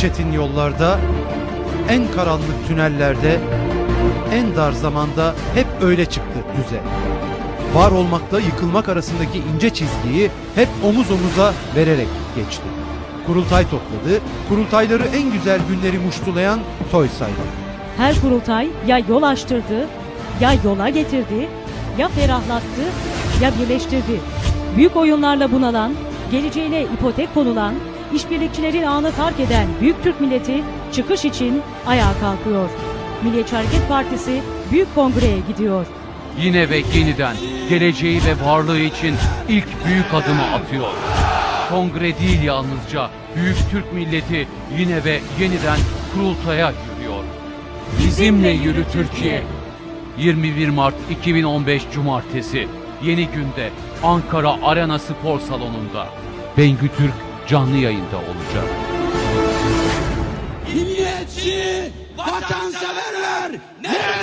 çetin yollarda, en karanlık tünellerde, en dar zamanda hep öyle çıktı düze. Var olmakla yıkılmak arasındaki ince çizgiyi hep omuz omuza vererek geçti. Kurultay topladı, kurultayları en güzel günleri muştulayan toy saydı. Her kurultay ya yol açtırdı, ya yola getirdi, ya ferahlattı, ya birleştirdi. Büyük oyunlarla bunalan, geleceğine ipotek konulan, işbirlikçilerin ağını fark eden Büyük Türk milleti çıkış için ayağa kalkıyor. Milliyetçi Hareket Partisi Büyük Kongre'ye gidiyor. Yine ve yeniden geleceği ve varlığı için ilk büyük adımı atıyor. Kongre değil yalnızca büyük Türk milleti yine ve yeniden kurultaya yürüyor. Bizimle yürü Türkiye. 21 Mart 2015 Cumartesi Yeni Günde Ankara Arena Spor Salonu'nda Bengü Türk canlı yayında olacak. Milliyetçi, vatanseverler, nereye?